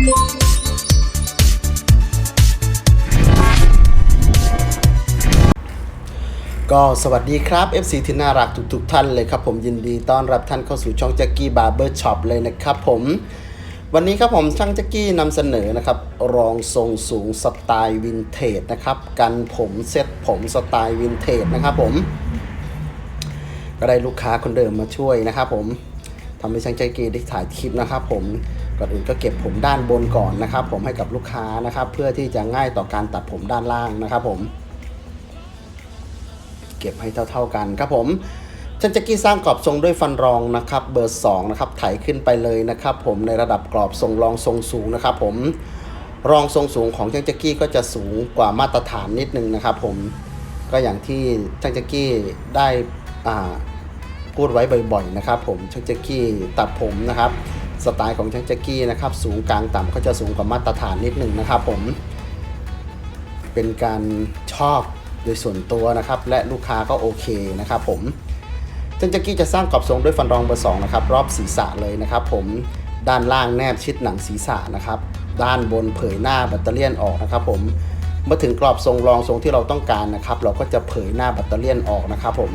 ก็สวัสดีครับ FC ที่น่ารักทุกๆท่านเลยครับผมยินดีต้อนรับท่านเข้าสู่ช่องแจ็กกี้บาร์เบอร์ช็อปเลยนะครับผมวันนี้ครับผมช่างแจ็กกี้นำเสนอนะครับ รองทรงสูงสไตล์วินเทจนะครับ กันผมเซ็ตผมสไตล์วินเทจนะครับผมก็ได้ลูกค้าคนเดิมมาช่วยนะครับผมทำให้ช่างใจกีได้ถ่ายคลิปนะครับผม ก่อนอื่นก็เก็บผมด้านบนก่อนนะครับ ผมให้กับลูกค้านะครับ เพื่อที่จะง่ายต่อการตัดผมด้านล่างนะครับ ผม เก็บให้เท่า ๆกันครับผมช่างแจ็กกี้สร้างกรอบทรงด้วยฟันรองนะครับเบอร์2นะครับไถขึ้นไปเลยนะครับ ผมในระดับกรอบทรงรองทรงสูงนะครับ ผมรองทรงสูงของช่างแจ็กกี้ก็จะสูงกว่ามาตรฐานนิดนึงนะครับ ผมก็อย่างที่ช่างแจ็กกี้ได้พูดไว้บ่อยๆนะครับ ผมช่างแจ็กกี้ตัดผมนะครับ สไตล์ของช่างแจ็กกี้นะครับสูงกลางต่ำก็จะสูงกว่ามาตรฐานนิดหนึ่งนะครับผม เป็นการชอบโดยส่วนตัวนะครับ และลูกค้าก็โอเคนะครับผมช่างแจ็กกี้จะสร้างกรอบทรงด้วยฟันรองเบอร์สองนะครับรอบศีรษะเลยนะครับ ผมด้านล่างแนบชิดหนังศีรษะนะครับ ด้านบนเผยหน้าแบตเตอรี่ยนออกนะครับ ผมเมื่อถึงกรอบทรงรองทรงที่เราต้องการนะครับ เราก็จะเผยหน้าแบตเตอรี่ยนออกนะครับ ผม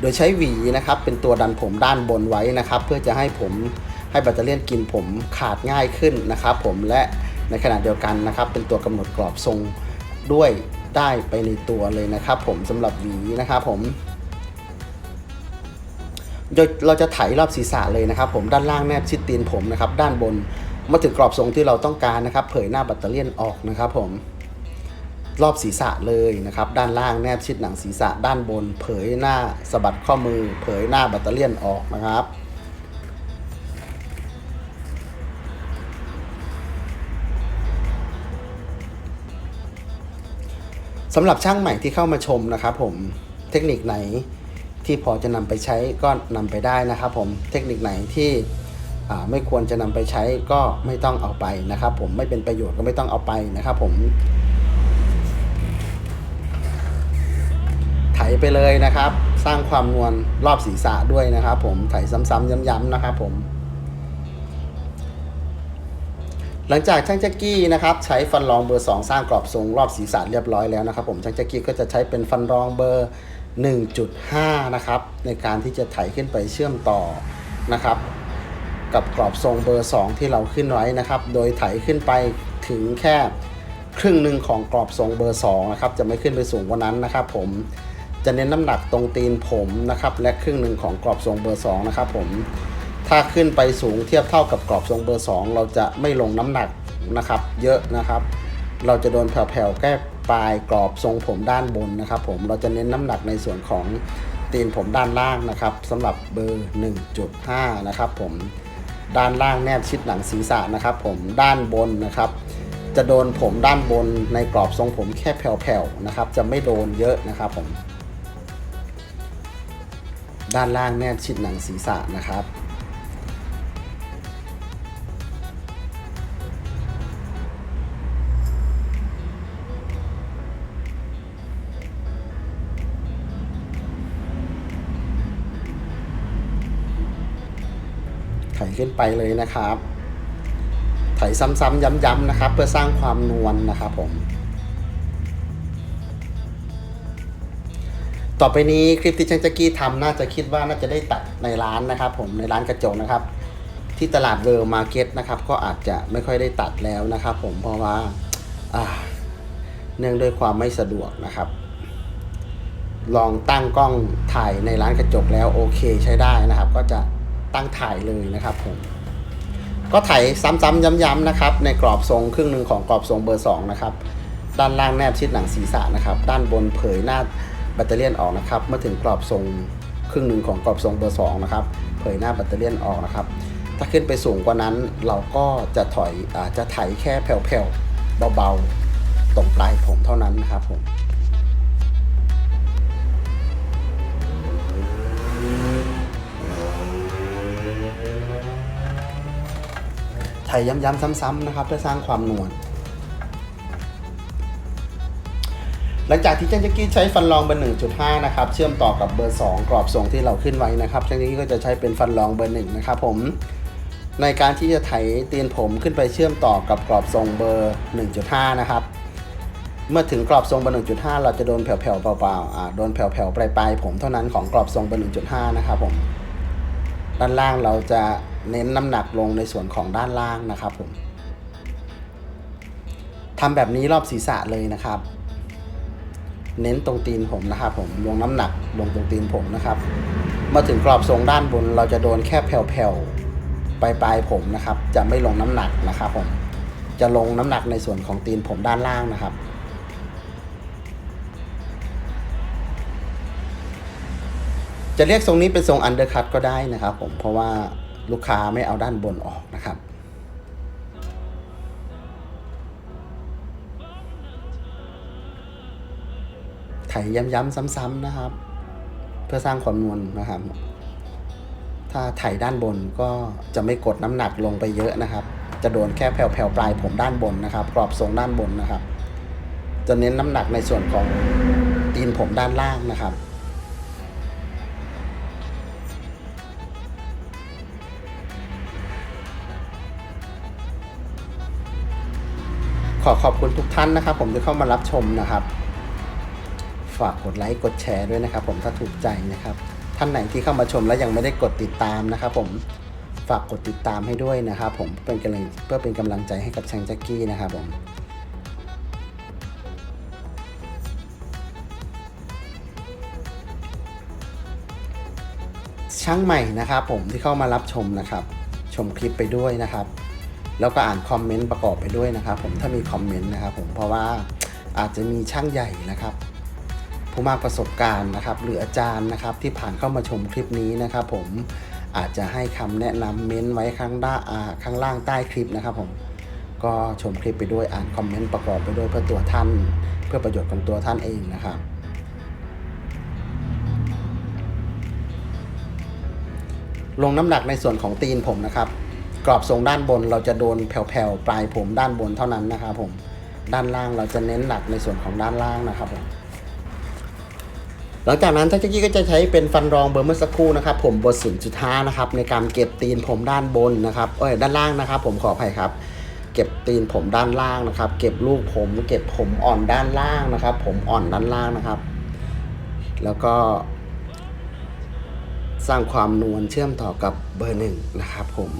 โดยใช้หวีนะครับเป็นตัวดันผมด้านบนไว้นะครับ เพื่อจะให้ผมให้แบตเตอรี่ยนกินผมขาดง่ายขึ้นนะครับ ผมและในขณะเดียวกันนะครับ เป็นตัวกำหนดกรอบทรงด้วยได้ไปในตัวเลยนะครับ ผมสำหรับหวีนะครับผมโดยเราจะไถรอบศีรษะเลยนะครับ ผมด้านล่างแนบชิดตีนผมนะครับ ด้านบนมาถึงกรอบทรงที่เราต้องการนะครับ เผยหน้าแบตเตอรี่ยนออกนะครับ ผม รอบศีรษะเลยนะครับ ด้านล่างแนบชิดหนังศีรษะด้านบน เผยหน้าสะบัดข้อมือ เผยหน้าแบตเตอรี่ยนออกนะครับสำหรับช่างใหม่ที่เข้ามาชมนะครับผมเทคนิคไหนที่พอจะนำไปใช้ก็นำไปได้นะครับผมเทคนิคไหนที่ไม่ควรจะนำไปใช้ก็ไม่ต้องเอาไปนะครับ ผมไม่เป็นประโยชน์ก็ไม่ต้องเอาไปนะครับ ผม ไปเลยนะครับ สร้างความนวลรอบศีรษะด้วยนะครับผมไถซ้ำๆย้ำๆนะครับผมหลังจากช่างแจ็กกี้นะครับใช้ฟันรองเบอร์ 2 สร้างกรอบทรงรอบศีรษะเรียบร้อยแล้วนะครับ ผมช่างแจ็กกี้ก็จะใช้เป็นฟันรองเบอร์ 1.5 นะครับ ในการที่จะไถขึ้นไปเชื่อมต่อนะครับ กับกรอบทรงเบอร์ 2 ที่เราขึ้นไว้นะครับ โดยไถขึ้นไปถึงแค่ครึ่งหนึ่งของกรอบทรงเบอร์2นะครับจะไม่ขึ้นไปสูงกว่านั้นนะครับ ผม จะเน้นน้ำหนักตรงตีนผมนะครับและครึ่งหนึ่งของกรอบทรงเบอร์2นะครับผมถ้าขึ้นไปสูงเทียบเท่ากับกรอบทรงเบอร์ 2 เราจะไม่ลงน้ำหนักนะครับ เยอะนะครับ เราจะโดนแผ่วๆแก้ปลายกรอบทรงผมด้านบนนะครับ ผมเราจะเน้นน้ำหนักในส่วนของตีนผมด้านล่างนะครับสำหรับเบอร์ 1.5 นะครับ ผมด้านล่างแนบชิดหนังศีรษะนะครับ ผมด้านบนนะครับ จะโดนผมด้านบนในกรอบทรงผมแค่แผ่วๆนะครับ จะไม่โดนเยอะนะครับผม ด้านล่างแนบชิดหนังศีรษะนะครับ ไถขึ้นไปเลยนะครับ ไถซ้ำๆย้ำๆนะครับ เพื่อสร้างความนวลนะครับผม ต่อไปนี้คลิปที่ช่างแจ็กกี้ทำน่าจะคิดว่าน่าจะได้ตัดในร้านนะครับ ผมในร้านกระจกนะครับ ที่ตลาดเวิร์มาร์เก็ตนะครับ ก็อาจจะไม่ค่อยได้ตัดแล้วนะครับ ผมเพราะว่าอ่าเนื่องด้วยความไม่สะดวกนะครับ ลองตั้งกล้องถ่ายในร้านกระจกแล้วโอเคใช้ได้นะครับ ก็จะตั้งถ่ายเลยนะครับ ผม ก็ถ่ายซ้ำๆย้ำๆนะครับ ในกรอบทรงครึ่งหนึ่งของกรอบทรงเบอร์2นะครับด้านล่างแนบชิดหนังศีรษะนะครับ ด้านบนเผยหน้า แบตเตอรี่ออกนะครับ เมื่อถึงกรอบทรงครึ่งหนึ่งของกรอบทรงเบอร์2นะครับ เผยหน้าแบตเตอรี่ออกนะครับ ถ้าขึ้นไปสูงกว่านั้นเราก็จะถอยอาจะไถแค่แผ่วๆเบาๆตรงปลายผมเท่านั้นนะครับผมไถย้ำๆซ้ำๆนะครับเพื่อสร้างความนวล หลังจากที่ช่างแจ็กกี้ใช้ฟันรองเบอร์ 1.5 นะครับ เชื่อมต่อกับเบอร์ 2 กรอบทรงที่เราขึ้นไว้นะครับช่างแจ็กกี้ก็จะใช้เป็นฟันรองเบอร์ 1 นะครับผม ในการที่จะไถตีนผมขึ้นไปเชื่อมต่อกับกรอบทรงเบอร์ 1.5 นะครับ เมื่อถึงกรอบทรงเบอร์ 1.5 เราจะโดนแผ่วๆเบาๆอ่าโดนแผ่วๆปลายๆผมเท่านั้นของกรอบทรงเบอร์ 1.5 นะครับผม ด้านล่างเราจะเน้นน้ำหนักลงในส่วนของด้านล่างนะครับผมทำแบบนี้รอบศีรษะเลยนะครับ เน้นตรงตีนผมนะครับผมลงน้ำหนักลงตรงตีนผมนะครับ มาถึงกรอบทรงด้านบนเราจะโดนแค่แผ่วๆปลายปลายๆผมนะครับ จะไม่ลงน้ำหนักนะครับผมจะลงน้ำหนักในส่วนของตีนผมด้านล่างนะครับจะเรียกทรงนี้เป็นทรงอันเดอร์คัตก็ได้นะครับผมเพราะว่าลูกค้าไม่เอาด้านบนออกนะครับ ย้ำๆซ้ำๆนะครับ เพื่อสร้างความนวลนะครับ ถ้าไถด้านบนก็จะไม่กดน้ำหนักลงไปเยอะนะครับ จะโดนแค่แผ่วๆปลายผมด้านบนนะครับ กรอบทรงด้านบนนะครับ จะเน้นน้ำหนักในส่วนของตีนผมด้านล่างนะครับขอขอบคุณทุกท่านนะครับ ผมที่เข้ามารับชมนะครับ ฝากกดไลค์กดแชร์ด้วยนะครับ ผมถ้าถูกใจนะครับ ท่านไหนที่เข้ามาชมแล้วยังไม่ได้กดติดตามนะครับ ผมฝากกดติดตามให้ด้วยนะครับ ผมเป็นกำลังเพื่อเป็นกำลังใจให้กับช่างแจ็กกี้นะครับผมช่างใหม่นะครับ ผมที่เข้ามารับชมนะครับ ชมคลิปไปด้วยนะครับ แล้วก็อ่านคอมเมนต์ประกอบไปด้วยนะครับ ผมถ้ามีคอมเมนต์นะครับ ผมเพราะว่าอาจจะมีช่างใหญ่นะครับ ผู้มากประสบการณ์นะครับ หรืออาจารย์นะครับที่ผ่านเข้ามาชมคลิปนี้นะครับ ผมอาจจะให้คำแนะนำเม้นต์ไว้ข้างด้านข้างล่างใต้คลิปนะครับ ผมก็ชมคลิปไปด้วยอ่านคอมเมนต์ประกอบไปด้วยเพื่อตัวท่าน เพื่อประโยชน์ของตัวท่านเองนะครับลงน้ำหนักในส่วนของตีนผมนะครับ กรอบทรงด้านบนเราจะโดนแผ่วๆปลายผมด้านบนเท่านั้นนะครับผมด้านล่างเราจะเน้นหนักในส่วนของด้านล่างนะครับผม หลังจากนั้นท่านเจ้ากี้ก็จะใช้เป็นฟันรองเบอร์เมื่อสักครู่นะครับผมบอร์ศูนย์จุดห้านะครับในการเก็บตีนผมด้านบนนะครับเอ้ยด้านล่างนะครับ ผมขออภัยครับ เก็บตีนผมด้านล่างนะครับ เก็บลูกผม เก็บผมอ่อนด้านล่างนะครับ ผมอ่อนด้านล่างนะครับ แล้วก็ สร้างความนวลเชื่อมต่อกับเบอร์หนึ่งนะครับผม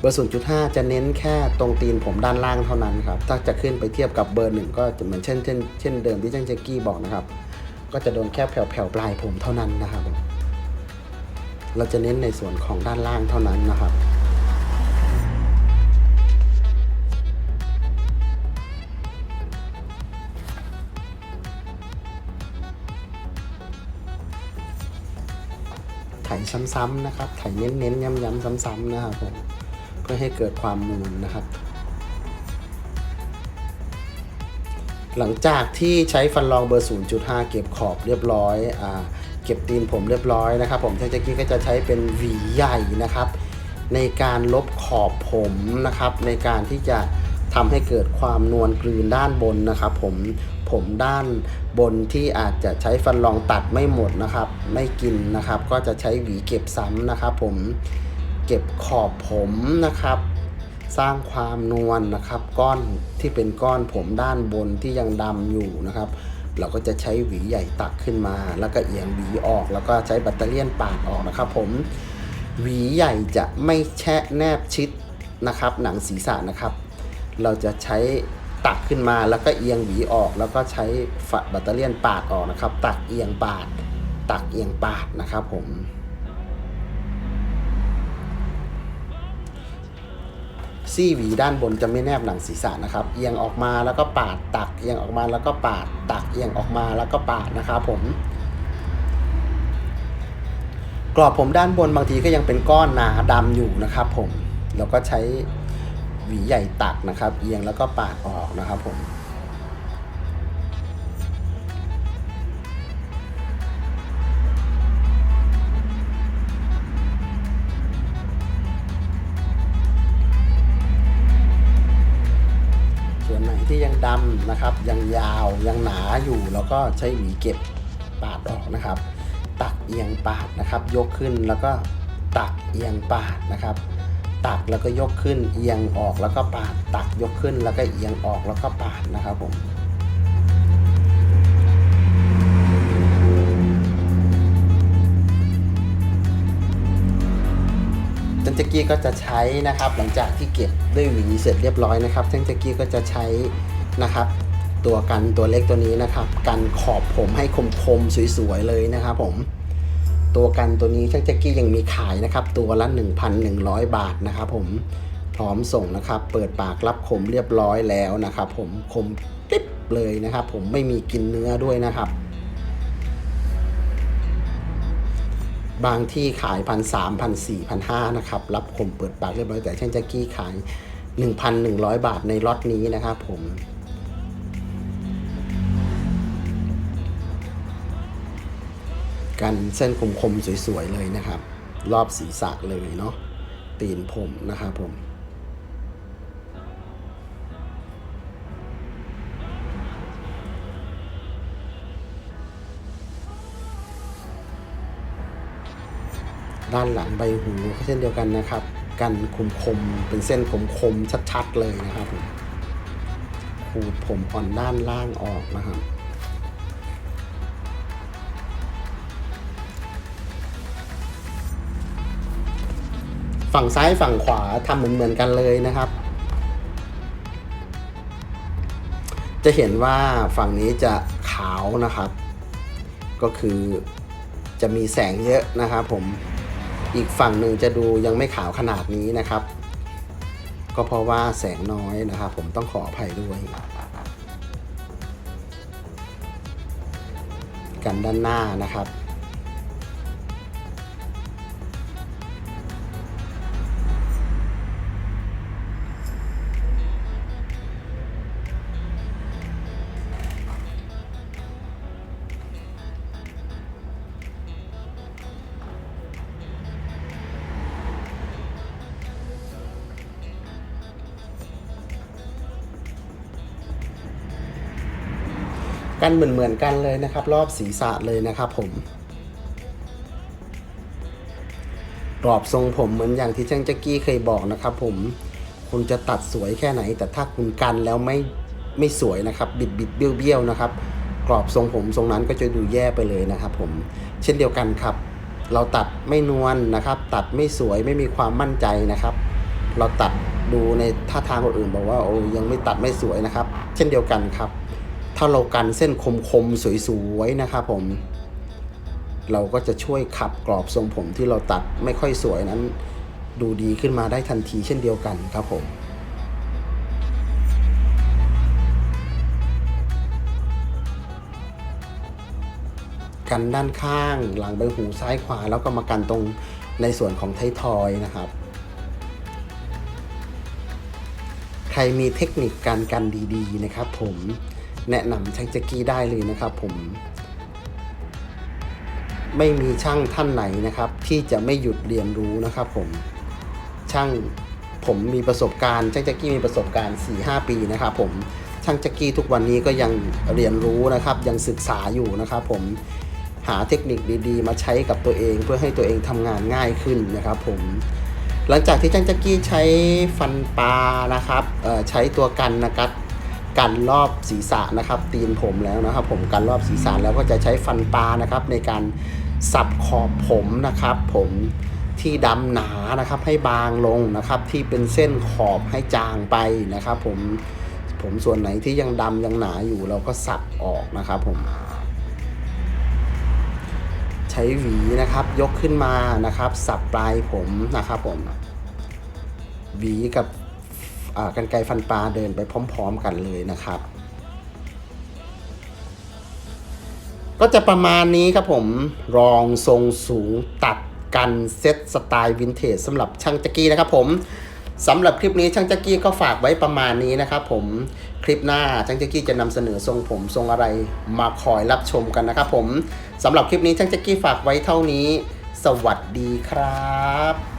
เบอร์ 0.5 จะเน้นแค่ตรงตีนผมด้านล่างเท่านั้นครับ ถ้าจะขึ้นไปเทียบกับเบอร์หนึ่งก็จะเหมือนเช่นเช่นเช่นเดิมที่ช่างเจกี้บอกนะครับ ก็จะโดนแค่แผ่วๆปลายผมเท่านั้นนะครับ เราจะเน้นในส่วนของด้านล่างเท่านั้นนะครับไถซ้ำๆนะครับ ไถเน้นๆ ย้ำๆ ซ้ำๆ นะครับผม พื่อให้เกิดความนูนนะครับ หลังจากที่ใช้ฟันรองเบอร์ 0.5 เก็บขอบเรียบร้อยอ่าเก็บตีนผมเรียบร้อยนะครับผมเทคนิคก็จะใช้เป็นหวีใหญ่นะครับ ในการลบขอบผมนะครับ ในการที่จะทำให้เกิดความนวลกลืนด้านบนนะครับ ผมผมด้านบนที่อาจจะใช้ฟันรองตัดไม่หมดนะครับ ไม่กินนะครับ ก็จะใช้หวีเก็บซ้ำนะครับ ผม เก็บขอบผมนะครับ สร้างความนวลนะครับ ก้อนที่เป็นก้อนผมด้านบนที่ยังดำอยู่นะครับ เราก็จะใช้หวีใหญ่ตักขึ้นมา แล้วก็เอียงหวีออก แล้วก็ใช้แบตเตอรี่ยนปาดออกนะครับ ผมหวีใหญ่จะไม่แช่แนบชิดนะครับ หนังศีรษะนะครับ เราจะใช้ตักขึ้นมาแล้วก็เอียงหวีออก แล้วก็ใช้ฝัดแบตเตอรี่ยนปาดออกนะครับ ตักเอียงปาด ตักเอียงปาดนะครับผม ซี่หวีด้านบนจะไม่แนบหนังศีรษะนะครับ เอียงออกมาแล้วก็ปาดตัก เอียงออกมาแล้วก็ปาดตัก เอียงออกมาแล้วก็ปาดนะครับผม กรอบผมด้านบนบางทีก็ยังเป็นก้อนหนาดำอยู่นะครับ ผมเราก็ใช้หวีใหญ่ตักนะครับ เอียงแล้วก็ปาดออกนะครับผม ที่ยังดำนะครับ ยังยาวยังหนาอยู่แล้วก็ใช้หวีเก็บปาดออกนะครับ ตักเอียงปาดนะครับ ยกขึ้นแล้วก็ตักเอียงปาดนะครับ ตักแล้วก็ยกขึ้นเอียงออกแล้วก็ปาด ตักยกขึ้นแล้วก็เอียงออกแล้วก็ปาดนะครับผม จันจักกี้ก็จะใช้นะครับ หลังจากที่เก็บด้วยหวีเสร็จเรียบร้อยนะครับจันจักกี้ก็จะใช้นะครับ ตัวกันตัวเล็กตัวนี้นะครับ กันขอบผมให้คมๆสวยๆเลยนะครับ ผม ตัวกันตัวนี้ช่างแจ็กกี้ยังมีขายนะครับ ตัวละ 1,100 บาทนะครับ ผมพร้อมส่งนะครับ เปิดปากรับคมเรียบร้อยแล้วนะครับ ผมคมกริบเลยนะครับ ผมไม่มีกินเนื้อด้วยนะครับ บางที่ขายพันสามพันสี่พันห้านะครับ รับผมเปิดปากเรียบร้อยแต่เช่นแจ็กกี้ขาย 1,100 บาทในล็อตนี้นะครับผมกันเส้นคมๆ สวย ๆ เลยนะครับ รอบศีรษะเลยเนาะตีนผมนะครับผม ด้านหลังใบหูก็เช่นเดียวกันนะครับ กันคมๆเป็นเส้นคมชัดๆเลยนะครับขูดผมอ่อนด้านล่างออกนะครับฝั่งซ้ายฝั่งขวาทำเหมือนเหมือนกันเลยนะครับ จะเห็นว่าฝั่งนี้จะขาวนะครับ ก็คือจะมีแสงเยอะนะครับผม อีกฝั่งหนึ่งจะดูยังไม่ขาวขนาดนี้นะครับ ก็เพราะว่าแสงน้อยนะครับ ผมต้องขออภัยด้วย กันด้านหน้านะครับ กันเหมือนเหมือนๆกันเลยนะครับ รอบศีรษะเลยนะครับผมกรอบทรงผมเหมือนอย่างที่ช่างแจ็กกี้เคยบอกนะครับ ผมคุณจะตัดสวยแค่ไหน แต่ถ้าคุณกันแล้วไม่ไม่สวยนะครับ บิดบิดเบี้ยวเบี้ยวนะครับ กรอบทรงผมทรงนั้นก็จะดูแย่ไปเลยนะครับ ผมเช่นเดียวกันครับ เราตัดไม่นวลนะครับ ตัดไม่สวยไม่มีความมั่นใจนะครับ เราตัดดูในท่าทางคนอื่นบอกว่าโอ้ยังไม่ตัดไม่สวยนะครับ เช่นเดียวกันครับ ถ้าเรากันเส้นคมๆ สวยๆ นะครับผม เราก็จะช่วยขับกรอบทรงผมที่เราตัดไม่ค่อยสวยนั้น ดูดีขึ้นมาได้ทันทีเช่นเดียวกันครับผมกันด้านข้างหลังใบหูซ้ายขวา แล้วก็มากันตรงในส่วนของไททอยนะครับ ใครมีเทคนิคการกันดีๆนะครับผม แนะนำช่างแจ็กกี้ได้เลยนะครับผม ไม่มีช่างท่านไหนนะครับ ที่จะไม่หยุดเรียนรู้นะครับผมช่างผมมีประสบการณ์ช่างแจ็กกี้มีประสบการณ์ 4-5 ปีนะครับผมช่างแจ็กกี้ทุกวันนี้ก็ยังเรียนรู้นะครับ ยังศึกษาอยู่นะครับผมหาเทคนิคดีๆ มาใช้กับตัวเองเพื่อให้ตัวเองทำงานง่ายขึ้นนะครับผมหลังจากที่ช่างแจ็กกี้ใช้ฟันปลานะครับใช้ตัวกันนะครับ กันรอบศีรษะนะครับตีนผมแล้วนะครับ ผมกันรอบศีรษะแล้วก็จะใช้ฟันปลานะครับ ในการสับขอบผมนะครับ ผมที่ดำหนานะครับให้บางลงนะครับ ที่เป็นเส้นขอบให้จางไปนะครับ ผมผมส่วนไหนที่ยังดำยังหนาอยู่เราก็สับออกนะครับผมใช้หวีนะครับยกขึ้นมานะครับ สับปลายผมนะครับผมหวีกับ กันไกฟันปลาเดินไปพร้อม ๆ กันเลยนะครับ ก็จะประมาณนี้ครับผมรองทรงสูงตัดกันเซ็ตสไตล์วินเทจสำหรับช่างจักกี้นะครับผมสำหรับคลิปนี้ช่างจักกี้ก็ฝากไว้ประมาณนี้นะครับผมคลิปหน้าช่างจักกี้จะนำเสนอทรงผมทรงอะไรมาคอยรับชมกันนะครับผมสำหรับคลิปนี้ช่างจักกี้ฝากไว้เท่านี้ สวัสดีครับ